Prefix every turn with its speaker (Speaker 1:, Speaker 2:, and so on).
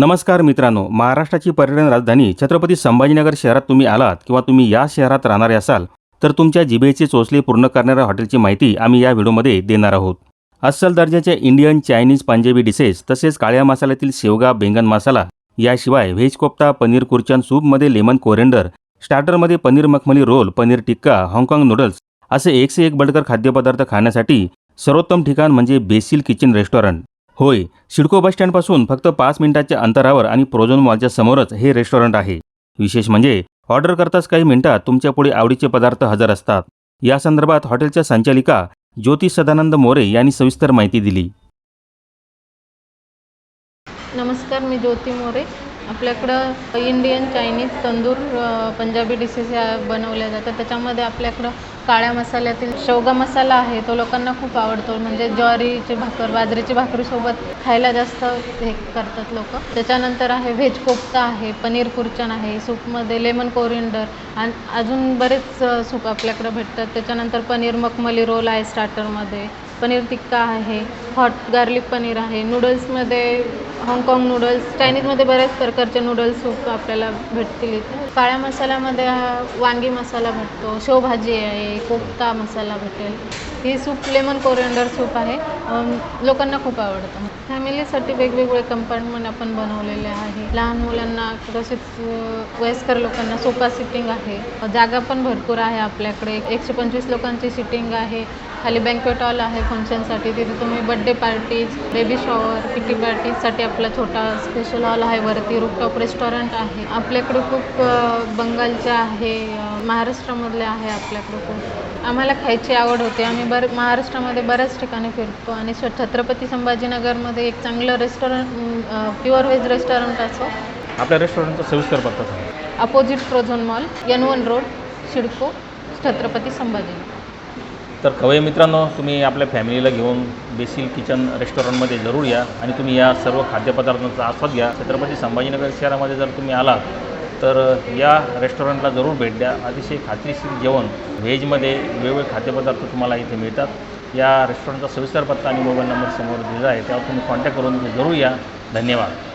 Speaker 1: नमस्कार मित्रांनो महाराष्ट्राची पर्यटन राजधानी छत्रपती संभाजीनगर शहरात तुम्ही आलात किंवा तुम्ही या शहरात राहणारे असाल तर तुमच्या जिभेचे चोचले पूर्ण करणाऱ्या हॉटेलची माहिती आम्ही या व्हिडिओमध्ये देणार आहोत. अस्सल दर्जाच्या इंडियन चायनीज पंजाबी डिशेस तसेच काळ्या मसाल्यातील शेवगा बेंगन मसाला याशिवाय व्हेज कोफ्ता पनीर कुरचन सूपमध्ये लेमन कोरेंडर स्टार्टरमध्ये पनीर मखमली रोल पनीर टिक्का हाँगकाँग नूडल्स असे एकशे एक बडकर खाद्यपदार्थ खाण्यासाठी सर्वोत्तम ठिकाण म्हणजे बेसिल किचन रेस्टॉरंट. होय सिडको बस स्टँडपासून फक्त पाच मिनिटाच्या अंतरावर आणि प्रोझोन मॉलच्या समोरच हे रेस्टॉरंट आहे. विशेष म्हणजे ऑर्डर करताच काही मिनिटात तुमच्यापुढे आवडीचे पदार्थ हजर असतात. या संदर्भात हॉटेलच्या संचालिका ज्योती सदानंद मोरे यांनी सविस्तर माहिती दिली.
Speaker 2: नमस्कार मी ज्योती मोरे. आपल्याकडं Indian Chinese tandoor Punjabi dishes या बनवल्या जातात. त्याच्यामध्ये आपल्याकडं काळ्या मसाल्यातील शेवगा मसाला आहे तो लोकांना खूप आवडतो. म्हणजे ज्वारीची भाकर बाजरीची भाकरीसोबत खायला जास्त हे करतात लोक. त्याच्यानंतर आहे व्हेज कोफ्ता आहे पनीर कुरचन आहे सूपमध्ये लेमन कोरिंडर आणि अजून बरेच सूप आपल्याकडं भेटतात. त्याच्यानंतर पनीर मखमली रोल आहे स्टार्टरमध्ये पनीर टिक्का आहे हॉट गार्लिक पनीर आहे नूडल्समध्ये हाँगकाँग नूडल्स चायनीजमध्ये बऱ्याच प्रकारचे नूडल्स सूप आपल्याला भेटतील. इथे काळ्या मसाल्यामध्ये हा वांगी मसाला भेटतो शेवभाजी आहे कोफ्ता मसाला भेटेल. ही सूप लेमन कोरिअंडर सूप आहे. लोकांना खूप आवडतं. फॅमिलीसाठी वेगवेगळे कंपार्टमेंट आपण बनवलेले आहे. लहान मुलांना तसेच वयस्कर लोकांना सोफा सिटिंग आहे. जागा पण भरपूर आहे आपल्याकडे. एकशे पंचवीस लोकांची सिटिंग आहे. खाली बँक्वेट हॉल आहे फंक्शनसाठी. तिथे तुम्ही birthday parties baby shower kitty पार्टीजसाठी आपला छोटा स्पेशल हॉल आहे. वरती रूपटॉप रेस्टॉरंट आहे. आपल्याकडे खूप अ, बंगालचे आहे महाराष्ट्रामधले आहे आपल्याकडे खूप. आम्हाला खायची आवड होते. आम्ही बर महाराष्ट्रामध्ये बऱ्याच ठिकाणी फिरतो. आणि स्व छत्रपती संभाजीनगरमध्ये एक चांगलं रेस्टॉरंट प्युअर व्हेज रेस्टॉरंट असो.
Speaker 1: आपल्या रेस्टॉरंटचा सविस्तर पत्ता
Speaker 2: opposite Prozone mall N one road CIDCO Chhatrapati Sambhajinagar.
Speaker 3: तर खवय मित्रांनो तुम्ही आपल्या फॅमिलीला घेऊन बेसिल किचन रेस्टॉरंटमध्ये जरूर या आणि तुम्ही या सर्व खाद्यपदार्थांचा आस्वाद घ्या. छत्रपती संभाजीनगर शहरामध्ये जर तुम्ही आलात तर या रेस्टॉरंटला जरूर भेट द्या. अतिशय खात्रीशीर जेवण व्हेजमध्ये वेगवेगळे खाद्यपदार्थ तुम्हाला इथे मिळतात. या रेस्टॉरंटचा सविस्तर पत्ता आणि मोबाईल नंबर समोर दिला आहे त्यावर तुम्ही कॉन्टॅक्ट करून जरूर या. धन्यवाद.